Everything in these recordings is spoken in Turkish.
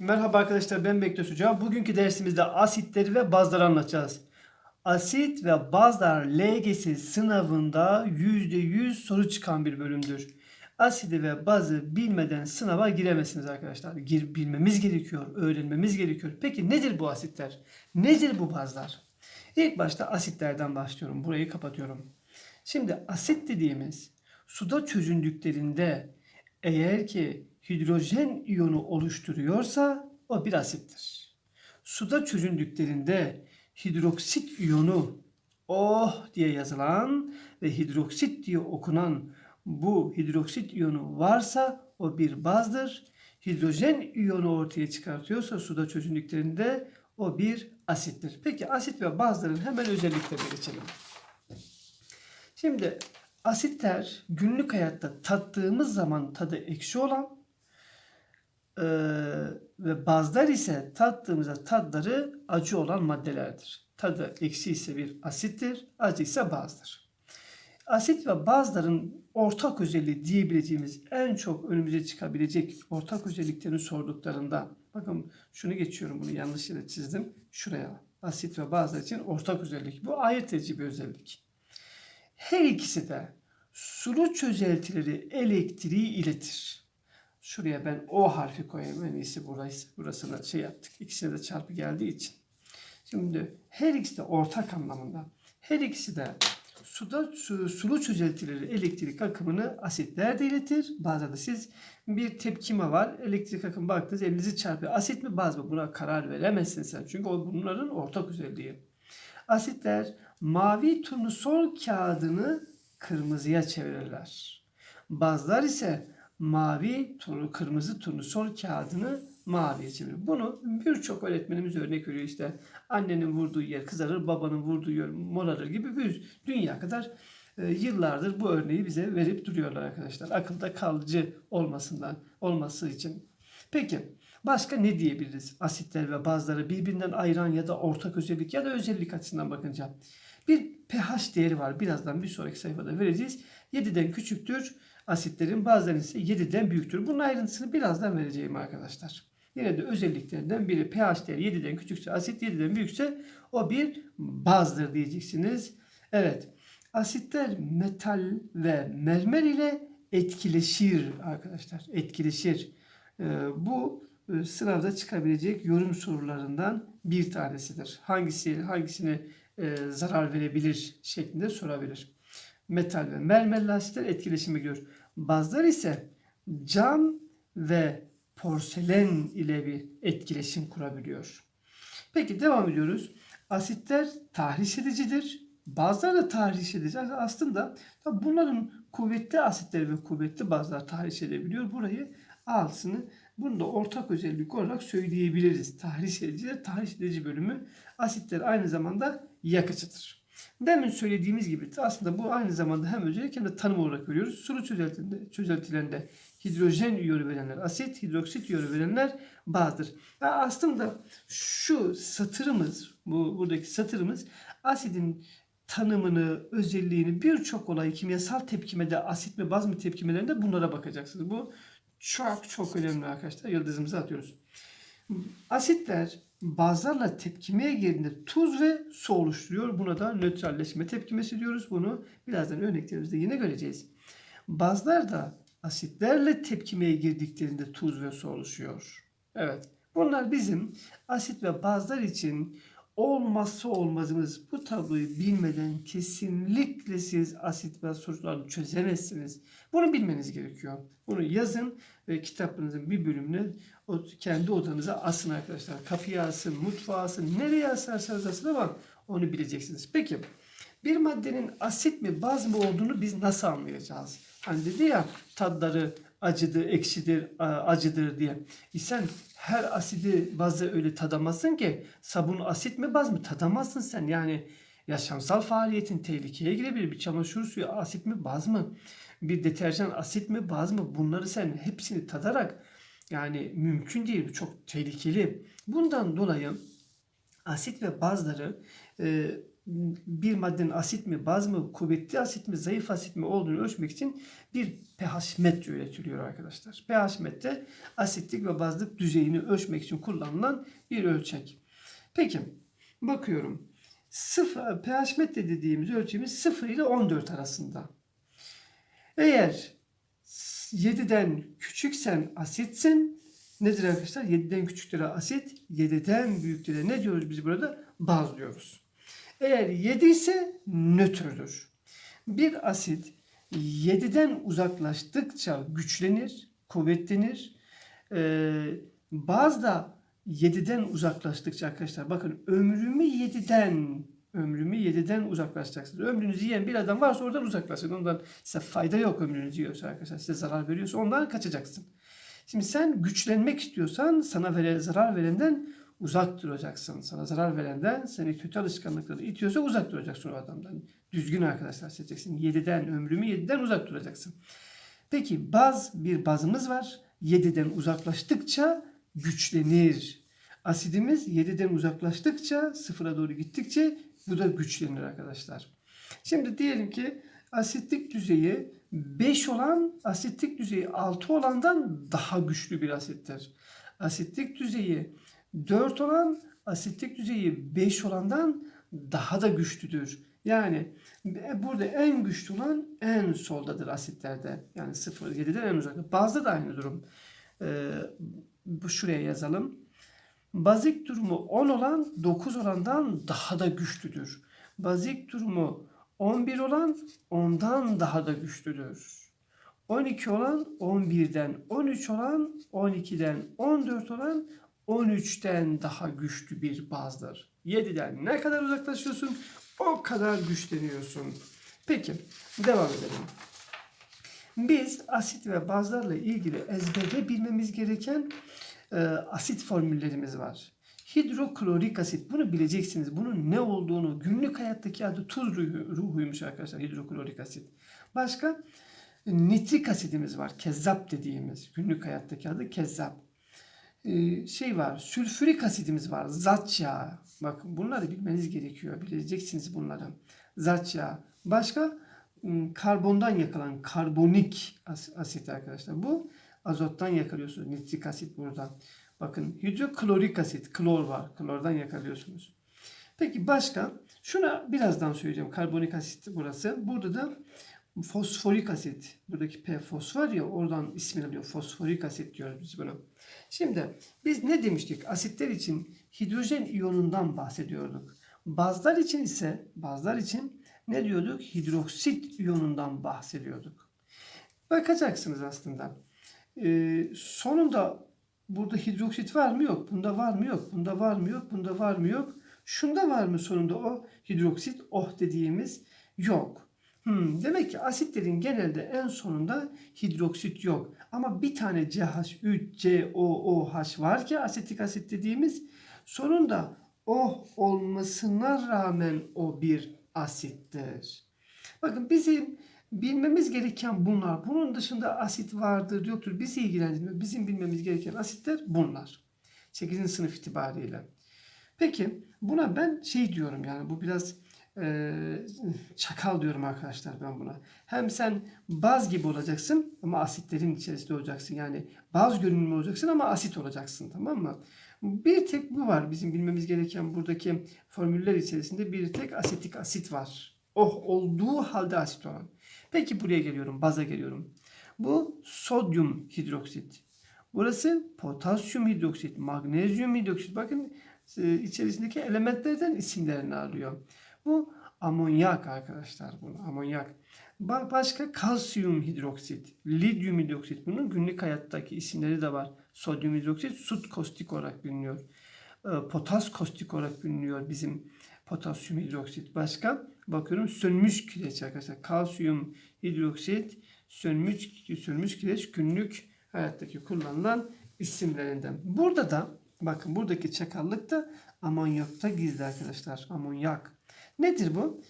Merhaba arkadaşlar ben Bektaş Hoca. Bugünkü dersimizde asitleri ve bazları anlatacağız. Asit ve bazlar LGS sınavında %100 soru çıkan bir bölümdür. Asidi ve bazı bilmeden sınava giremezsiniz arkadaşlar. Gir, bilmemiz gerekiyor, öğrenmemiz gerekiyor. Peki nedir bu asitler? Nedir bu bazlar? İlk başta asitlerden başlıyorum. Burayı kapatıyorum. Şimdi asit dediğimiz suda çözündüklerinde eğer ki hidrojen iyonu oluşturuyorsa o bir asittir. Suda çözündüklerinde hidroksit iyonu oh diye yazılan ve hidroksit diye okunan bu hidroksit iyonu varsa o bir bazdır. Hidrojen iyonu ortaya çıkartıyorsa suda çözündüklerinde o bir asittir. Peki asit ve bazların hemen özelliklerine geçelim. Şimdi asitler günlük hayatta tattığımız zaman tadı ekşi olan eee, ve bazlar ise tattığımızda tadları acı olan maddelerdir. Tadı ekşi ise bir asittir, acı ise bazdır. Asit ve bazların ortak özelliği diyebileceğimiz en çok önümüze çıkabilecek ortak özelliklerini sorduklarında bakın şunu geçiyorum bunu yanlış yere çizdim şuraya. Asit ve bazlar için ortak özellik. Bu ayırt edici bir özellik. Her ikisi de sulu çözeltileri elektriği iletir. Şuraya ben O harfi koyayım en iyisi burası, burasına şey yaptık. İkisine de çarpı geldiği için. Şimdi her ikisi de ortak anlamında. Her ikisi de suda su, sulu çözeltileri elektrik akımını asitler de iletir. Bazen de siz bir tepkime var. Elektrik akımı baktınız elinizi çarpıyor. Asit mi baz mı? Buna karar veremezsin sen. Çünkü o bunların ortak özelliği. Asitler mavi turnusol kağıdını kırmızıya çevirirler. Bazılar ise mavi turnu kırmızı turnusol kağıdını maviye çevirir. Bunu birçok öğretmenimiz örnek veriyor işte annenin vurduğu yer kızarır, babanın vurduğu yer morarır gibi bir dünya kadar e, yıllardır bu örneği bize verip duruyorlar arkadaşlar. Akılda kalıcı olmasından olması için. Peki başka ne diyebiliriz? Asitler ve bazıları birbirinden ayıran ya da ortak özellik ya da özellik açısından bakınca. Bir pH değeri var. Birazdan bir sonraki sayfada vereceğiz. 7'den küçüktür asitlerin bazıları ise 7'den büyüktür. Bunun ayrıntısını birazdan vereceğim arkadaşlar. Yine de özelliklerinden biri pH değeri 7'den küçükse asit 7'den büyükse o bir bazdır diyeceksiniz. Evet. Asitler metal ve mermer ile etkileşir arkadaşlar. Etkileşir. Ee, bu e, sınavda çıkabilecek yorum sorularından bir tanesidir. Hangisi hangisine e, zarar verebilir şeklinde sorabilir. Metal ve mermerli asitler etkileşime giriyor. Bazıları ise cam ve porselen ile bir etkileşim kurabiliyor. Peki devam ediyoruz. Asitler tahriş edicidir. Bazıları da tahriş edici. Aslında bunların kuvvetli asitleri ve kuvvetli bazılar tahriş edebiliyor. Burayı altını bunu da ortak özellik olarak söyleyebiliriz. Tahriş edici, tahriş edici bölümü asitler aynı zamanda yakıcıdır. Demin söylediğimiz gibi aslında bu aynı zamanda hem özellik hem de tanım olarak görüyoruz. Sulu çözeltilerinde, çözeltilerinde hidrojen iyonu verenler asit, hidroksit iyonu verenler bazdır. Ya aslında şu satırımız, bu buradaki satırımız asidin tanımını, özelliğini birçok olay kimyasal tepkimede asit mi baz mı tepkimelerinde bunlara bakacaksınız. Bu çok çok önemli arkadaşlar. Yıldızımızı atıyoruz. Asitler bazlarla tepkimeye girdiğinde tuz ve su oluşturuyor. Buna da nötralleşme tepkimesi diyoruz. Bunu birazdan örneklerimizde yine göreceğiz. Bazlar da asitlerle tepkimeye girdiklerinde tuz ve su oluşuyor. Evet. Bunlar bizim asit ve bazlar için olmazsa olmazımız. Bu tabloyu bilmeden kesinlikle siz asit ve sorularını çözemezsiniz. Bunu bilmeniz gerekiyor. Bunu yazın ve kitaplarınızın bir bölümüne o kendi odanıza asın arkadaşlar. Kapıya asın, mutfağa asın, nereye asarsanız asın ama onu bileceksiniz. Peki bir maddenin asit mi baz mı olduğunu biz nasıl anlayacağız? Hani dedi ya tadları acıdır, ekşidir, acıdır diye. E sen her asidi bazı öyle tadamazsın ki sabun asit mi baz mı tadamazsın sen. Yani yaşamsal faaliyetin tehlikeye girebilir. Bir çamaşır suyu asit mi baz mı? Bir deterjan asit mi baz mı? Bunları sen hepsini tadarak yani mümkün değil. Bu çok tehlikeli. Bundan dolayı asit ve bazları e, bir maddenin asit mi, baz mı, kuvvetli asit mi, zayıf asit mi olduğunu ölçmek için bir pH metre üretiliyor arkadaşlar. pH metre asitlik ve bazlık düzeyini ölçmek için kullanılan bir ölçek. Peki bakıyorum. Sıfır, pH metre dediğimiz ölçümüz 0 ile 14 arasında. Eğer 7'den küçüksen asitsin. Nedir arkadaşlar? 7'den küçüktür asit, 7'den büyüktür ne diyoruz biz burada? Baz diyoruz. Eğer 7 ise nötrdür. Bir asit 7'den uzaklaştıkça güçlenir, kuvvetlenir. Ee, baz da 7'den uzaklaştıkça arkadaşlar bakın ömrümü 7'den ömrümü 7'den uzaklaşacaksınız. Ömrünüzü yiyen bir adam varsa oradan uzaklaşın. Ondan size fayda yok ömrünüzü yiyorsa arkadaşlar. Size zarar veriyorsa ondan kaçacaksın. Şimdi sen güçlenmek istiyorsan sana vere, zarar verenden uzak duracaksın. Sana zarar verenden seni kötü alışkanlıkları itiyorsa uzak duracaksın o adamdan. Düzgün arkadaşlar seçeceksin. 7'den ömrümü 7'den uzak duracaksın. Peki baz bir bazımız var. 7'den uzaklaştıkça güçlenir. Asidimiz 7'den uzaklaştıkça sıfıra doğru gittikçe bu da güçlenir arkadaşlar. Şimdi diyelim ki asitlik düzeyi 5 olan asitlik düzeyi 6 olandan daha güçlü bir asittir. Asitlik düzeyi 4 olan asitlik düzeyi 5 olandan daha da güçlüdür. Yani burada en güçlü olan en soldadır asitlerde. Yani 0, 7'den en uzakta. Bazda da aynı durum. Ee, şuraya yazalım. Bazik durumu 10 olan 9 olandan daha da güçlüdür. Bazik durumu 11 olan ondan daha da güçlüdür. 12 olan 11'den, 13 olan 12'den, 14 olan 13'ten daha güçlü bir bazdır. 7'den ne kadar uzaklaşıyorsun o kadar güçleniyorsun. Peki devam edelim. Biz asit ve bazlarla ilgili ezberde bilmemiz gereken e, asit formüllerimiz var. Hidroklorik asit. Bunu bileceksiniz. Bunun ne olduğunu günlük hayattaki adı tuz ruhu, ruhuymuş arkadaşlar. Hidroklorik asit. Başka nitrik asidimiz var. Kezzap dediğimiz. Günlük hayattaki adı kezzap. Ee, şey var. Sülfürik asidimiz var. Zat yağı. Bakın bunları bilmeniz gerekiyor. Bileceksiniz bunları. Zat yağı. Başka karbondan yakılan karbonik as- asit arkadaşlar. Bu azottan yakalıyorsunuz. Nitrik asit buradan. Bakın hidroklorik asit, klor var. Klordan yakalıyorsunuz. Peki başka? Şuna birazdan söyleyeceğim. Karbonik asit burası. Burada da fosforik asit. Buradaki P fosfor ya oradan ismini alıyor. Fosforik asit diyoruz biz buna. Şimdi biz ne demiştik? Asitler için hidrojen iyonundan bahsediyorduk. Bazlar için ise bazlar için ne diyorduk? Hidroksit iyonundan bahsediyorduk. Bakacaksınız aslında. Ee, sonunda burada hidroksit var mı yok? Bunda var mı yok? Bunda var mı yok? Bunda var mı yok? Şunda var mı sonunda o hidroksit oh dediğimiz yok. Hmm, demek ki asitlerin genelde en sonunda hidroksit yok. Ama bir tane CH3, COOH var ki asetik asit dediğimiz sonunda oh olmasına rağmen o bir asittir. Bakın bizim bilmemiz gereken bunlar. Bunun dışında asit vardır yoktur. Bizi ilgilendirmiyor. Bizim bilmemiz gereken asitler bunlar. 8. sınıf itibariyle. Peki buna ben şey diyorum yani bu biraz e, çakal diyorum arkadaşlar ben buna. Hem sen baz gibi olacaksın ama asitlerin içerisinde olacaksın. Yani baz görünümlü olacaksın ama asit olacaksın tamam mı? Bir tek bu var bizim bilmemiz gereken buradaki formüller içerisinde bir tek asetik asit var. Oh olduğu halde asit olan. Peki buraya geliyorum, baza geliyorum. Bu sodyum hidroksit. Burası potasyum hidroksit, magnezyum hidroksit. Bakın içerisindeki elementlerden isimlerini alıyor. Bu amonyak arkadaşlar bu amonyak. Ba- Başka kalsiyum hidroksit, lityum hidroksit. Bunun günlük hayattaki isimleri de var. Sodyum hidroksit sut kostik olarak biliniyor. E, Potas kostik olarak biliniyor bizim potasyum hidroksit. Başka bakıyorum sönmüş kireç arkadaşlar. Kalsiyum hidroksit sönmüş sönmüş kireç günlük hayattaki kullanılan isimlerinden. Burada da bakın buradaki çakallık da amonyakta gizli arkadaşlar. Amonyak. Nedir bu?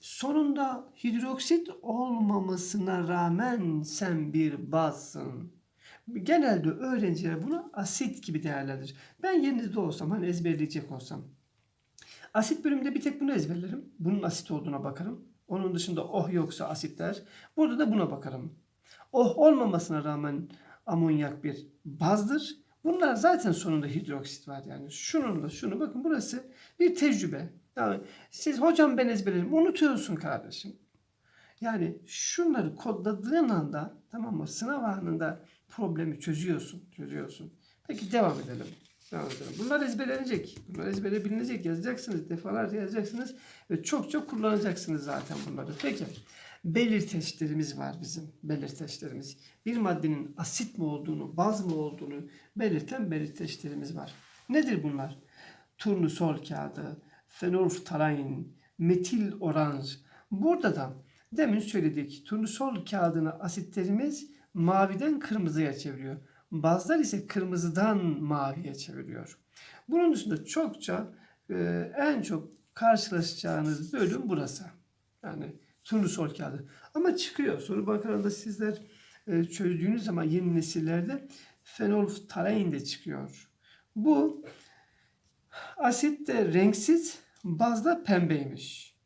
Sonunda hidroksit olmamasına rağmen sen bir bazsın. Genelde öğrenciler bunu asit gibi değerlendirir. Ben yerinizde olsam hani ezberleyecek olsam Asit bölümünde bir tek bunu ezberlerim. Bunun asit olduğuna bakarım. Onun dışında oh yoksa asitler. Burada da buna bakarım. Oh olmamasına rağmen amonyak bir bazdır. Bunlar zaten sonunda hidroksit var yani. Şunun da şunu bakın burası bir tecrübe. Yani siz hocam ben ezberlerim unutuyorsun kardeşim. Yani şunları kodladığın anda tamam mı sınav anında problemi çözüyorsun. Çözüyorsun. Peki devam edelim. Devam edelim. Bunlar ezberlenecek. Bunlar ezbere. Yazacaksınız. Defalarca yazacaksınız. Ve çok çok kullanacaksınız zaten bunları. Peki. Belirteçlerimiz var bizim. Belirteçlerimiz. Bir maddenin asit mi olduğunu, baz mı olduğunu belirten belirteçlerimiz var. Nedir bunlar? Turnusol kağıdı, fenolftalain, metil oranj. Burada da demin söyledik. Turnusol kağıdını asitlerimiz maviden kırmızıya çeviriyor. Bazılar ise kırmızıdan maviye çeviriyor. Bunun dışında çokça e, en çok karşılaşacağınız bölüm burası. Yani turnusol kağıdı. Ama çıkıyor. Soru bakarında sizler e, çözdüğünüz zaman yeni nesillerde fenolftalein de çıkıyor. Bu asit de renksiz, bazda pembeymiş.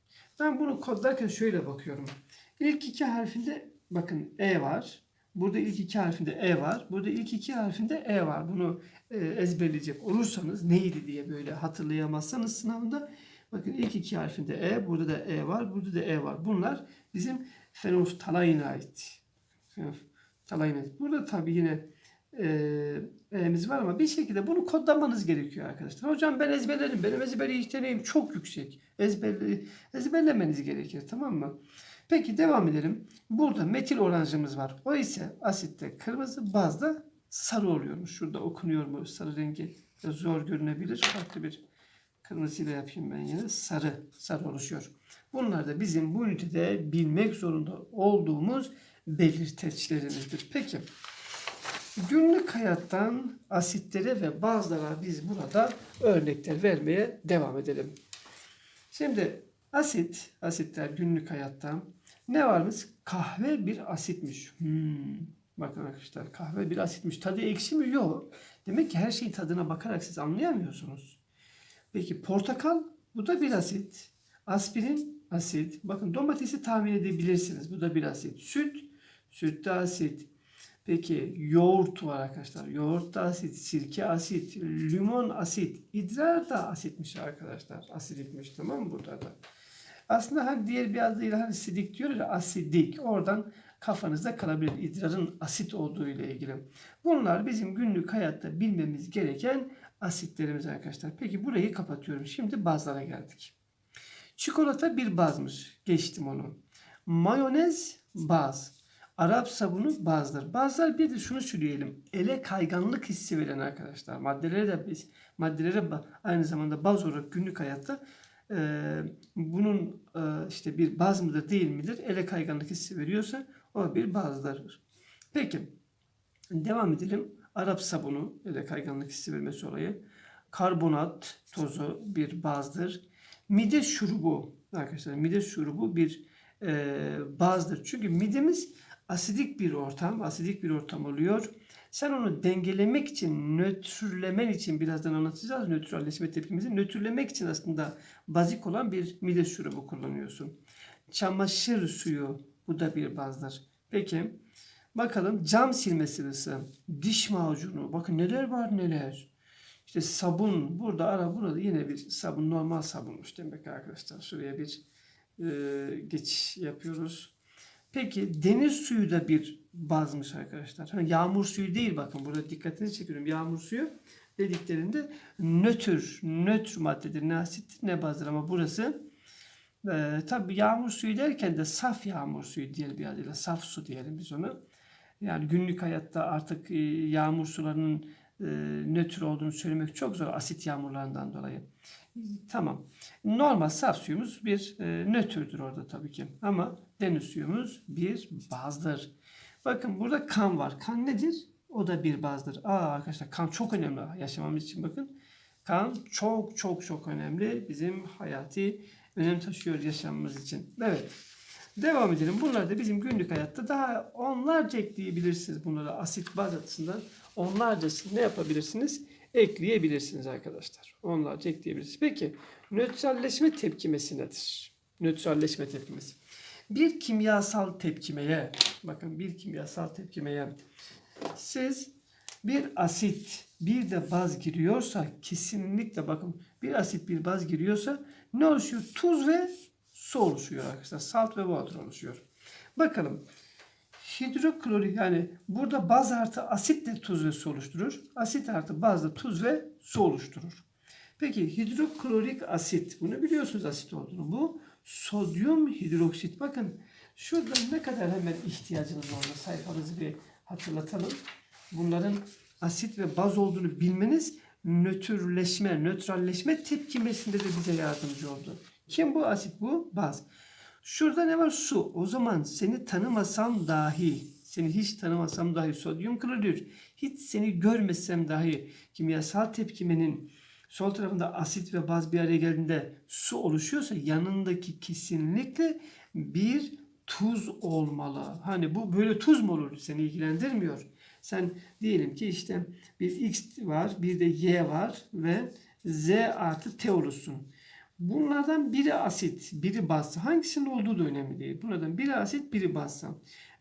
Ben bunu kodlarken şöyle bakıyorum. İlk iki harfinde bakın E var. Burada ilk iki harfinde E var. Burada ilk iki harfinde E var. Bunu e, ezberleyecek olursanız neydi diye böyle hatırlayamazsanız sınavında bakın ilk iki harfinde E, burada da E var, burada da E var. Bunlar bizim fenolftalain'e ait. Fenolftalain'e ait. Burada tabii yine e, E'miz var ama bir şekilde bunu kodlamanız gerekiyor arkadaşlar. Hocam ben ezberlerim. Benim ezber yeteneğim çok yüksek. Ezberli, ezberlemeniz gerekir tamam mı? Peki devam edelim. Burada metil oranjımız var. O ise asitte kırmızı, bazda sarı oluyormuş. Şurada okunuyor mu? Sarı rengi zor görünebilir. Farklı bir kırmızıyla yapayım ben yine. Sarı, sarı oluşuyor. Bunlar da bizim bu ünitede bilmek zorunda olduğumuz belirteçlerimizdir. Peki. Günlük hayattan asitlere ve bazılara biz burada örnekler vermeye devam edelim. Şimdi asit, asitler günlük hayatta ne varmış? Kahve bir asitmiş. Hmm. Bakın arkadaşlar kahve bir asitmiş. Tadı ekşi mi? Yok. Demek ki her şeyin tadına bakarak siz anlayamıyorsunuz. Peki portakal bu da bir asit. Aspirin asit. Bakın domatesi tahmin edebilirsiniz. Bu da bir asit. Süt, süt de asit. Peki yoğurt var arkadaşlar. Yoğurt da asit, sirke asit, limon asit, idrar da asitmiş arkadaşlar. Asidikmiş tamam mı burada da? Aslında hani diğer bir adıyla hani sidik diyor ya asidik. Oradan kafanızda kalabilir idrarın asit olduğu ile ilgili. Bunlar bizim günlük hayatta bilmemiz gereken asitlerimiz arkadaşlar. Peki burayı kapatıyorum. Şimdi bazlara geldik. Çikolata bir bazmış. Geçtim onu. Mayonez baz. Arap sabunu bazdır. Bazılar bir de şunu söyleyelim. Ele kayganlık hissi veren arkadaşlar. Maddelere de biz maddelere aynı zamanda baz olarak günlük hayatta e, bunun e, işte bir baz mıdır değil midir? Ele kayganlık hissi veriyorsa o bir bazdır. Peki devam edelim. Arap sabunu ele kayganlık hissi vermesi olayı. Karbonat tozu bir bazdır. Mide şurubu arkadaşlar mide şurubu bir e, bazdır. Çünkü midemiz asidik bir ortam, asidik bir ortam oluyor. Sen onu dengelemek için, nötrlemen için birazdan anlatacağız nötralleşme tepkimizi. Nötrlemek için aslında bazik olan bir mide şurubu kullanıyorsun. Çamaşır suyu bu da bir bazdır. Peki bakalım cam silme sıvısı, diş macunu. Bakın neler var neler. İşte sabun burada ara burada yine bir sabun normal sabunmuş demek arkadaşlar. Şuraya bir e, geçiş yapıyoruz. Peki deniz suyu da bir bazmış arkadaşlar. Ha, yağmur suyu değil bakın burada dikkatinizi çekiyorum. Yağmur suyu dediklerinde nötr, nötr maddedir. Ne asittir ne bazdır ama burası e, tabi yağmur suyu derken de saf yağmur suyu diğer bir adıyla saf su diyelim biz ona. Yani günlük hayatta artık e, yağmur sularının e, nötr olduğunu söylemek çok zor asit yağmurlarından dolayı. Tamam. Normal saf suyumuz bir e, nötrdür orada tabii ki. Ama deniz suyumuz bir bazdır. Bakın burada kan var. Kan nedir? O da bir bazdır. Aa arkadaşlar kan çok önemli yaşamamız için bakın. Kan çok çok çok önemli. Bizim hayati önem taşıyor yaşamamız için. Evet. Devam edelim. Bunlar da bizim günlük hayatta daha onlarca ekleyebilirsiniz bunlara asit baz açısından. Onlarca ne yapabilirsiniz? ekleyebilirsiniz arkadaşlar. Onlarca ekleyebilirsiniz. Peki nötralleşme tepkimesi nedir? Nötralleşme tepkimesi. Bir kimyasal tepkimeye, bakın bir kimyasal tepkimeye siz bir asit bir de baz giriyorsa kesinlikle bakın bir asit bir baz giriyorsa ne oluşuyor? Tuz ve su oluşuyor arkadaşlar. Salt ve water oluşuyor. Bakalım hidroklorik yani burada baz artı asit de tuz ve su oluşturur. Asit artı baz da tuz ve su oluşturur. Peki hidroklorik asit bunu biliyorsunuz asit olduğunu. Bu sodyum hidroksit. Bakın şurada ne kadar hemen ihtiyacınız var. Sayfanızı bir hatırlatalım. Bunların asit ve baz olduğunu bilmeniz nötrleşme, nötralleşme tepkimesinde de bize yardımcı oldu. Kim bu asit bu? Baz. Şurada ne var? Su. O zaman seni tanımasam dahi, seni hiç tanımasam dahi sodyum klorür, hiç seni görmesem dahi kimyasal tepkimenin sol tarafında asit ve baz bir araya geldiğinde su oluşuyorsa yanındaki kesinlikle bir tuz olmalı. Hani bu böyle tuz mu olur? Seni ilgilendirmiyor. Sen diyelim ki işte bir x var, bir de y var ve z artı t olursun. Bunlardan biri asit, biri baz. Hangisinin olduğu da önemli değil. Bunlardan biri asit, biri baz.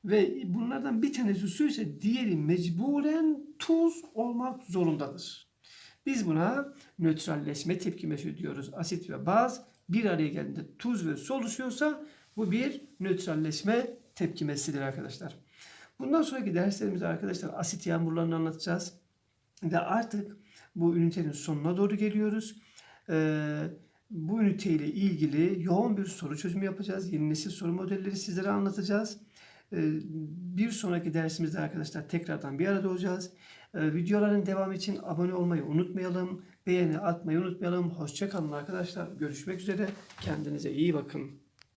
Ve bunlardan bir tanesi su ise diğeri mecburen tuz olmak zorundadır. Biz buna nötralleşme tepkimesi diyoruz. Asit ve baz bir araya geldiğinde tuz ve su oluşuyorsa bu bir nötralleşme tepkimesidir arkadaşlar. Bundan sonraki derslerimizde arkadaşlar asit yağmurlarını anlatacağız. Ve artık bu ünitenin sonuna doğru geliyoruz. Ee, bu üniteyle ilgili yoğun bir soru çözümü yapacağız. Yeni nesil soru modelleri sizlere anlatacağız. Ee, bir sonraki dersimizde arkadaşlar tekrardan bir arada olacağız. Ee, videoların devamı için abone olmayı unutmayalım. Beğeni atmayı unutmayalım. Hoşçakalın arkadaşlar. Görüşmek üzere. Kendinize iyi bakın.